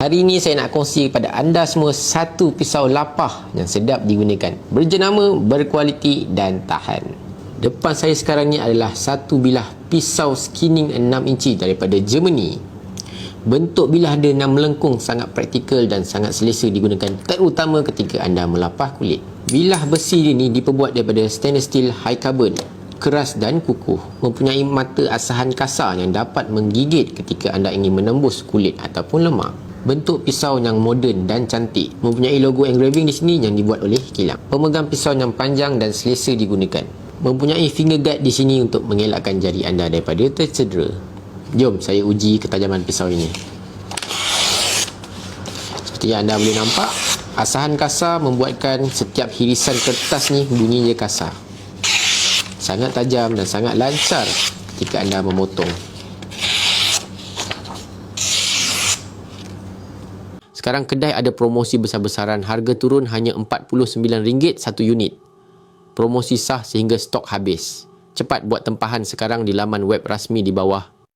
Hari ini saya nak kongsi kepada anda semua satu pisau lapah yang sedap digunakan. Berjenama, berkualiti dan tahan. Depan saya sekarang ni adalah satu bilah pisau skinning 6 inci daripada Germany. Bentuk bilah dia yang melengkung sangat praktikal dan sangat selesa digunakan terutama ketika anda melapah kulit. Bilah besi ini diperbuat daripada stainless steel high carbon keras dan kukuh mempunyai mata asahan kasar yang dapat menggigit ketika anda ingin menembus kulit ataupun lemak. Bentuk pisau yang moden dan cantik mempunyai logo engraving di sini yang dibuat oleh kilang. Pemegang pisau yang panjang dan selesa digunakan. Mempunyai finger guard di sini untuk mengelakkan jari anda daripada tercedera. Jom saya uji ketajaman pisau ini. Seperti yang anda boleh nampak, asahan kasar membuatkan setiap hirisan kertas ni bunyinya kasar. Sangat tajam dan sangat lancar ketika anda memotong. Sekarang kedai ada promosi besar-besaran harga turun hanya RM49 satu unit. Promosi sah sehingga stok habis. Cepat buat tempahan sekarang di laman web rasmi di bawah